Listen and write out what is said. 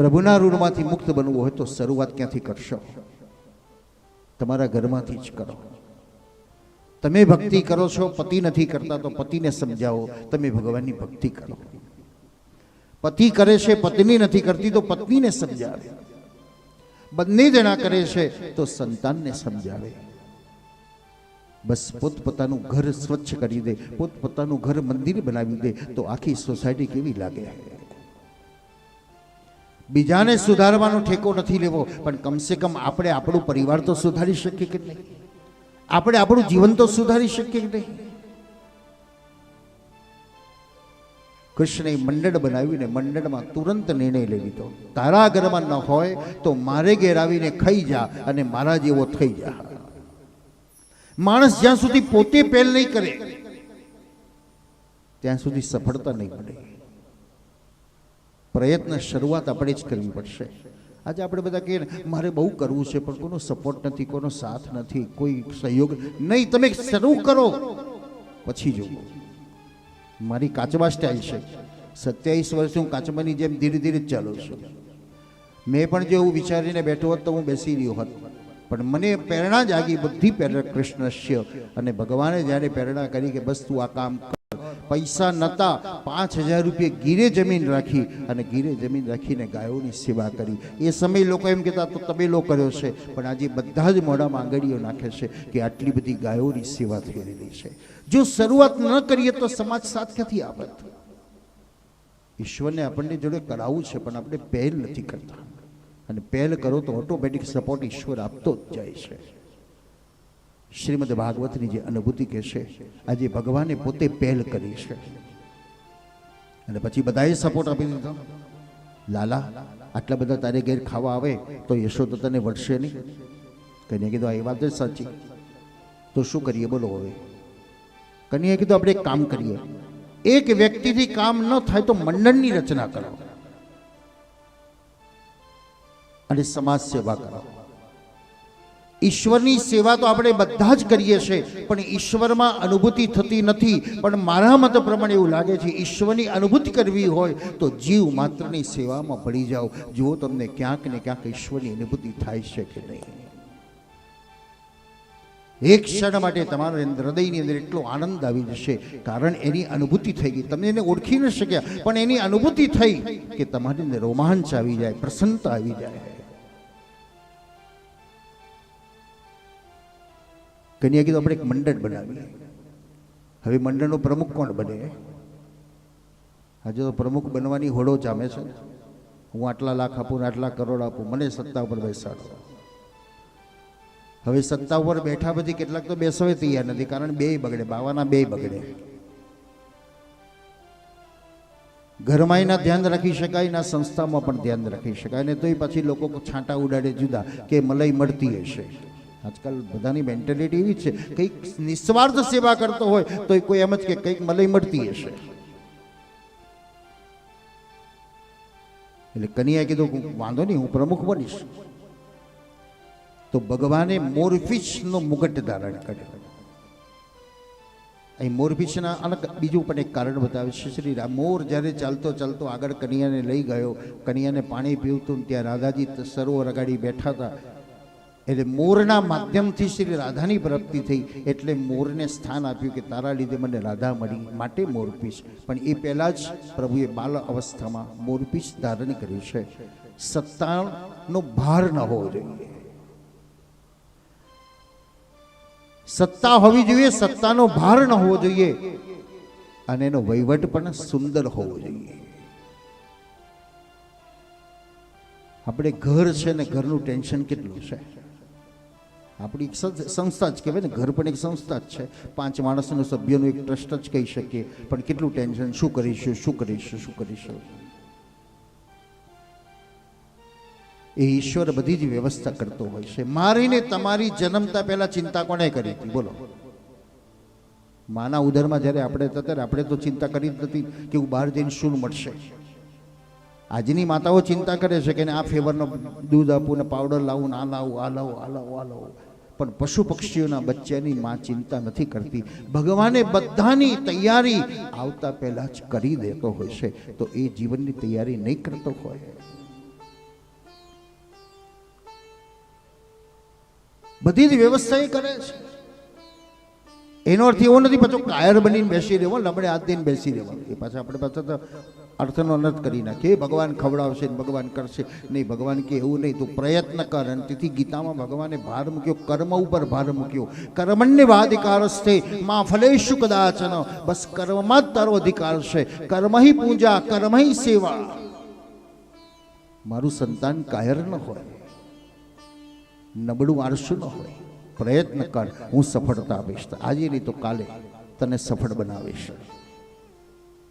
પ્રભુના ઋણમાંથી મુક્ત બનવું હોય તો શરૂઆત ક્યાંથી કરશો? તમારા ઘરમાંથી જ કરો. તમે ભક્તિ કરો છો, પતિ નથી કરતા, તો પતિને સમજાવો. તમે ભગવાનની ભક્તિ કરો. પતિ કરે છે, પત્ની નથી કરતી, તો પત્નીને સમજાવે. બંને જણા કરે છે, તો સંતાનને સમજાવે. બસ પોતપોતાનું ઘર સ્વચ્છ કરી દે, પોતપોતાનું ઘર મંદિર બનાવી દે, તો આખી સોસાયટી કેવી લાગે? બીજાને સુધારવાનો ઠેકો નથી લેવો, પણ કમસે કમ આપણે આપણું પરિવાર તો સુધારી શકીએ કે નહીં? આપણે આપણું જીવન તો સુધારી શકીએ કે નહીં? કૃષ્ણએ મંડળ બનાવીને મંડળમાં તુરંત નિર્ણય લઈ લીધો. તારા ઘરમાં ન હોય તો મારે ઘેર આવીને ખાઈ જા અને મારા જેવો થઈ જા. માણસ જ્યાં સુધી પોતે પહેલ નહીં કરે, ત્યાં સુધી સફળતા નહીં મળે. પ્રયત્ન શરૂઆત આપણે જ કરવી પડશે. આજે આપણે બધા કહીએ ને, મારે બહુ કરવું છે, પણ કોનો સપોર્ટ નથી, કોનો સાથ નથી, કોઈ સહયોગ નહીં. તમે શરૂ કરો. પછી જુઓ મારી કાચબા સ્ટાઇલ છે. સત્યાવીસ વર્ષ હું કાચબાની જેમ ધીરે ધીરે જ ચાલું છું. મેં પણ જો એવું વિચારીને બેઠો હોત તો હું બેસી રહ્યો હોત. પણ મને પ્રેરણા જાગી બધી પ્રેરણા કૃષ્ણસ્ય. અને ભગવાને જ્યારે પ્રેરણા કરી કે, બસ તું આ કામ પૈસા નહોતા પાંચ હજાર રૂપિયા ગીરે જમીન રાખી અને ગીરે જમીન રાખીને ગાયોની સેવા કરી. એ સમય લોકો એમ કહેતા તો તબેલો કર્યો છે. પણ આજે બધા જ મોઢામાં આંગળીઓ નાખે છે કે આટલી બધી ગાયોની સેવા થઈ રહેલી છે. જો શરૂઆત ન કરીએ તો સમાજ સાથ ક્યાંથી આવત. ઈશ્વરને આપણને જોડે કરાવવું છે, પણ આપણે પહેલ નથી કરતા. અને પહેલ કરો તો ઓટોમેટિક સપોર્ટ ઈશ્વર આપતો જ જાય છે. શ્રીમદ ભાગવતની જે અનુભૂતિ કહેશે આજે ભગવાને પોતે પહેલ કરી છે. અને પછી બધાએ સપોર્ટ આપી દીધો. લાલા, આટલા બધા તારે ઘેર ખાવા આવે તો યશોદ તને વળશે નહીં? કન્યા કીધું એ વાત જ સાચી. તો શું કરીએ? બોલો હવે. કન્યાએ કીધું, આપણે એક કામ કરીએ. એક વ્યક્તિથી કામ ન થાય તો મંડળની રચના કરો. અને સમાજ સેવા કરો. ઈશ્વરની સેવા તો આપણે બધા જ કરીએ છીએ, પણ ઈશ્વરમાં અનુભૂતિ થતી નથી. પણ મારા મત પ્રમાણે એવું લાગે છે, ઈશ્વરની અનુભૂતિ કરવી હોય તો જીવ માત્રની સેવામાં પડી જાઓ. જુઓ તમને ક્યાંક ને ક્યાંક ઈશ્વરની અનુભૂતિ થાય છે કે નહીં. એક ક્ષણ માટે તમારા હૃદયની અંદર એટલો આનંદ આવી જશે, કારણ એની અનુભૂતિ થઈ ગઈ. તમે એને ઓળખી ન શક્યા, પણ એની અનુભૂતિ થઈ કે તમારી અંદર રોમાંચ આવી જાય, પ્રસન્નતા આવી જાય. કન્યા કીધું, આપણે એક મંડળ બનાવીએ. હવે મંડળનો પ્રમુખ કોણ બને? આજે તો પ્રમુખ બનવાની હોડો જામે છે. હું આટલા લાખ આપું આટલા કરોડ આપું, મને સત્તા ઉપર બેસાડો. હવે સત્તા ઉપર બેઠા પછી કેટલાક તો બેસવે તૈયાર નથી, કારણ બે બગડે, બાવાના બે બગડે. ઘરમાં એના ધ્યાન રાખી શકાય, ના સંસ્થામાં પણ ધ્યાન રાખી શકાય, ને તોય પછી લોકો છાંટા ઉડાડે જુદા કે મલાઈ મળતી હશે. આજકાલ બધાની મેન્ટેલિટી એવી છે. કંઈક નિસ્વાર્થ સેવા કરતો હોય તો કોઈ એમ જ કે કંઈક મલઈ મળતી હશે. એટલે કનિયા કીધું વાંધો નહીં, હું પ્રમુખ બનીશ. તો ભગવાને મોરફિશનો મુગટ ધારણ કર્યો. અહીં મોરફિશના અલગ બીજું પણ એક કારણ બતાવે છે. શ્રી રામ, મોર જ્યારે ચાલતો ચાલતો આગળ કનિયાને લઈ ગયો, કનિયાને પાણી પીવતું ત્યાં રાધાજી સરોવર અગાડી બેઠા હતા. એટલે મોરના માધ્યમથી શ્રી રાધાની પ્રાપ્તિ થઈ, એટલે મોરને સ્થાન આપ્યું કે તારા લીધે મને રાધા મળી, માટે મોરપીશ પણ એ પહેલાં જ પ્રભુએ બાલ અવસ્થામાં મોરપીશ ધારણ કર્યું છે. સત્તાનો ભાર ન હોવો જોઈએ. સત્તા હોવી જોઈએ, સત્તાનો ભાર ન હોવો જોઈએ. અને એનો વહીવટ પણ સુંદર હોવો જોઈએ. આપણે ઘર છે ને ઘરનું ટેન્શન કેટલું છે? આપણી સંસ્થા જ કહેવાય ને, ઘર પણ એક સંસ્થા જ છે. પાંચ માણસનું સભ્યનું એક ટ્રસ્ટ જ કહી શકીએ. પણ કેટલું ટેન્શન? શું કરીશું? શું કરીશું? શું કરીશું? એ ઈશ્વર બધી જ વ્યવસ્થા કરતો હોય છે. મારીને તમારી જન્મતા પહેલા ચિંતા કોણે કરી હતી? બોલો. માના ઉદરમાં જ્યારે આપણે ત્યારે આપણે તો ચિંતા કરી જ નથી કે હું બહાર જઈને શું મળશે. આજની માતાઓ ચિંતા કરે છે કે આ ફેવરનો દૂધ આપું ને પાવડર લાવું ને આ લાવું આ લાવું આ લાવું આ લાવું. પણ પશુ પક્ષીઓના બચ્ચાની માં ચિંતા નથી કરતી. ભગવાને બધાની તૈયારી આવતા પહેલા જ કરી દેતો હોય છે. તો એ જીવનની તૈયારી નહીં કરતો હોય. બધી જ વ્યવસ્થા એ કરે છે. એનો અર્થ એવો નથી, પાછો કાયર બનીને બેસી રહેવો લમડે હાથ દઈને બેસી રહેવા એ પાછા આપણે પાછા તો અર્થનો અનર્થ કરી નાખીએ ભગવાન, ખવડાવશે ને ભગવાન કરશે. નહીં, ભગવાન કે એવું નહીં, તું પ્રયત્ન કર. અને તેથી ગીતામાં ભગવાને ભાર મૂક્યો, કર્મ ઉપર ભાર મૂક્યો. કર્મણ્ય વાધિકારસ્તે માં ફલેશુ કદાચન. બસ કર્મમાં જ તારો અધિકાર છે. કર્મ હિ પૂજા, કર્મ હિ સેવા. મારું સંતાન કાયર ન હોય. નબળું આળસુ ન હોય. પ્રયત્ન કર, હું સફળતા આપીશ. આજે નહીં તો કાલે તને સફળ બનાવીશ.